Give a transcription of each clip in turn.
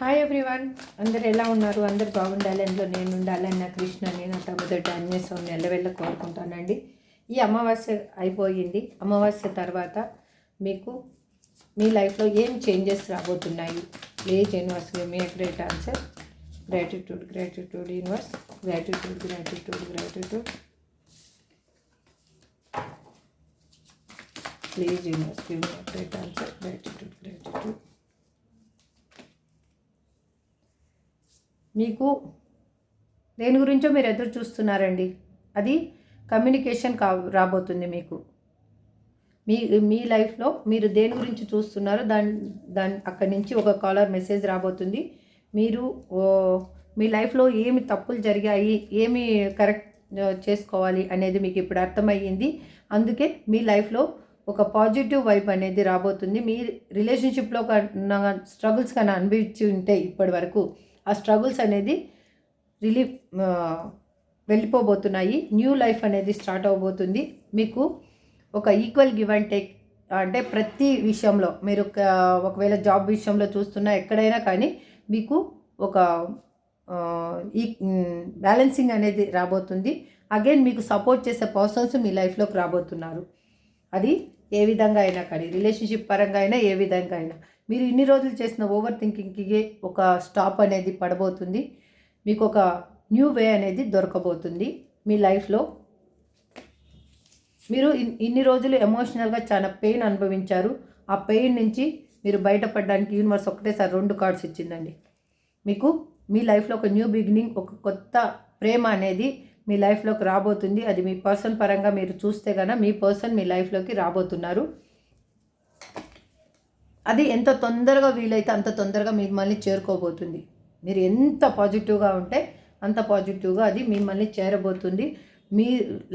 Hi everyone అందరు ఎలా ఉన్నారు? అందరు బాగుండాలి. అందులో నేను ఉండాలని నా కృష్ణ నేను అంత మొదటి అన్వేషం నెలవెళ్ళ కోరుకుంటానండి. ఈ అమావాస్య అయిపోయింది. అమావాస్య తర్వాత మీకు మీ లైఫ్లో ఏం చేంజెస్ రాబోతున్నాయి? ఏ universe me great answer. Gratitude gratitude universe gratitude gratitude gratitude please universe give me great answer gratitude మీకు దేని గురించో మీరు ఎదురు చూస్తున్నారండి. అది కమ్యూనికేషన్ కా రాబోతుంది మీకు. మీ మీ లైఫ్లో మీరు దేని గురించి చూస్తున్నారో దాని దాని అక్కడి నుంచి ఒక కాలర్ మెసేజ్ రాబోతుంది. మీరు మీ లైఫ్లో ఏమి తప్పులు జరిగాయి ఏమి కరెక్ట్ చేసుకోవాలి అనేది మీకు ఇప్పుడు అర్థమయ్యింది. అందుకే మీ లైఫ్లో ఒక పాజిటివ్ వైబ్ అనేది రాబోతుంది. మీ రిలేషన్షిప్లో కన్నా స్ట్రగుల్స్ కన్నా అనుభవించి ఉంటే ఇప్పటి వరకు ఆ స్ట్రగుల్స్ అనేది రిలీఫ్ వెళ్ళిపోబోతున్నాయి. న్యూ లైఫ్ అనేది స్టార్ట్ అవబోతుంది. మీకు ఒక ఈక్వల్ గివ్ అండ్ టేక్ అంటే ప్రతి విషయంలో మీరు ఒకవేళ జాబ్ విషయంలో చూస్తున్నా ఎక్కడైనా కానీ మీకు ఒక ఈ బ్యాలెన్సింగ్ అనేది రాబోతుంది. అగైన్ మీకు సపోర్ట్ చేసే పర్సన్స్ మీ లైఫ్లోకి రాబోతున్నారు. అది ఏ విధంగా అయినా కానీ రిలేషన్షిప్ పరంగా అయినా ఏ విధంగా అయినా. మీరు ఇన్ని రోజులు చేసిన ఓవర్ థింకింగ్కి ఒక స్టాప్ అనేది పడబోతుంది. మీకు ఒక న్యూ వే అనేది దొరకబోతుంది మీ లైఫ్లో. మీరు ఇన్ని రోజులు ఎమోషనల్గా చాలా పెయిన్ అనుభవించారు. ఆ పెయిన్ నుంచి మీరు బయటపడడానికి యూనివర్స్ ఒకటేసారి రెండు కార్డ్స్ ఇచ్చిందండి. మీకు మీ లైఫ్లో ఒక న్యూ బిగినింగ్ ఒక కొత్త ప్రేమ అనేది మీ లైఫ్లోకి రాబోతుంది. అది మీ పర్సన్ పరంగా మీరు చూస్తే కనుక మీ పర్సన్ మీ లైఫ్లోకి రాబోతున్నారు. అది ఎంత తొందరగా వీలైతే అంత తొందరగా మిమ్మల్ని చేరుకోబోతుంది. మీరు ఎంత పాజిటివ్గా ఉంటే అంత పాజిటివ్గా అది మిమ్మల్ని చేరబోతుంది. మీ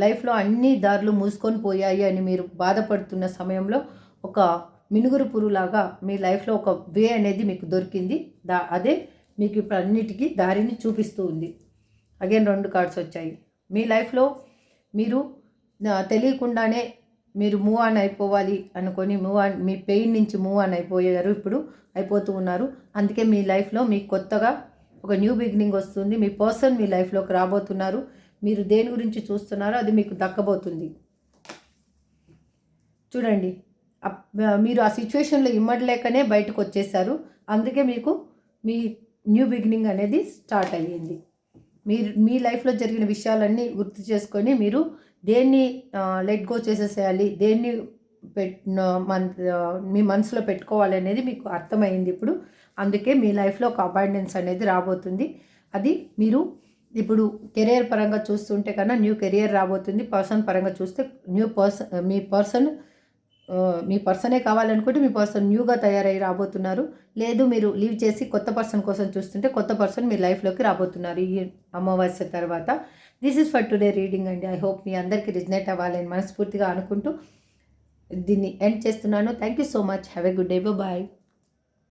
లైఫ్లో అన్ని దారులు మూసుకొని పోయాయి అని మీరు బాధపడుతున్న సమయంలో ఒక మినుగురు పురులాగా మీ లైఫ్లో ఒక వే అనేది మీకు దొరికింది. దా అదే మీకు ఇప్పుడు అన్నిటికీ దారిని చూపిస్తూ ఉంది. అగైన్ రెండు కార్డ్స్ వచ్చాయి. మీ లైఫ్లో మీరు తెలియకుండానే మీరు మూవ్ ఆన్ అయిపోవాలి అనుకొని మూవ్ ఆన్ మీ పెయిన్ నుంచి మూవ్ ఆన్ అయిపోయారు ఇప్పుడు అయిపోతూ ఉన్నారు. అందుకే మీ లైఫ్లో మీకు కొత్తగా ఒక న్యూ బిగినింగ్ వస్తుంది. మీ పర్సన్ మీ లైఫ్లోకి రాబోతున్నారు. మీరు దేని గురించి చూస్తున్నారో అది మీకు దక్కబోతుంది. చూడండి. మీరు ఆ సిచ్యువేషన్లో ఇమ్మడలేకనే బయటకు వచ్చేసారు. అందుకే మీకు మీ న్యూ బిగినింగ్ అనేది స్టార్ట్ అయ్యింది. మీరు మీ లైఫ్లో జరిగిన విషయాలన్నీ గుర్తు చేసుకొని మీరు దేన్ని లెట్ గో చేసేసేయాలి దేన్ని పెట్ మన మీ మనసులో పెట్టుకోవాలి అనేది మీకు అర్థమైంది ఇప్పుడు. అందుకే మీ లైఫ్లో ఒక అబాండెన్స్ అనేది రాబోతుంది. అది మీరు ఇప్పుడు కెరియర్ పరంగా చూస్తుంటే కన్నా న్యూ కెరియర్ రాబోతుంది. పర్సన్ పరంగా చూస్తే న్యూ పర్సన్ మీ పర్సన్ మీ పర్సనే కావాలనుకుంటే మీ పర్సన్ న్యూగా తయారై రాబోతున్నారు. లేదు మీరు లీవ్ చేసి కొత్త పర్సన్ కోసం చూస్తుంటే కొత్త పర్సన్ మీ లైఫ్లోకి రాబోతున్నారు ఈ అమావాస్య తర్వాత. This is for today reading అండి. ఐ హోప్ మీ అందరికీ రిజనేట్ అవ్వాలని మనస్ఫూర్తిగా అనుకుంటూ దీన్ని ఎండ్ చేస్తున్నాను. Thank you so much have a good day bye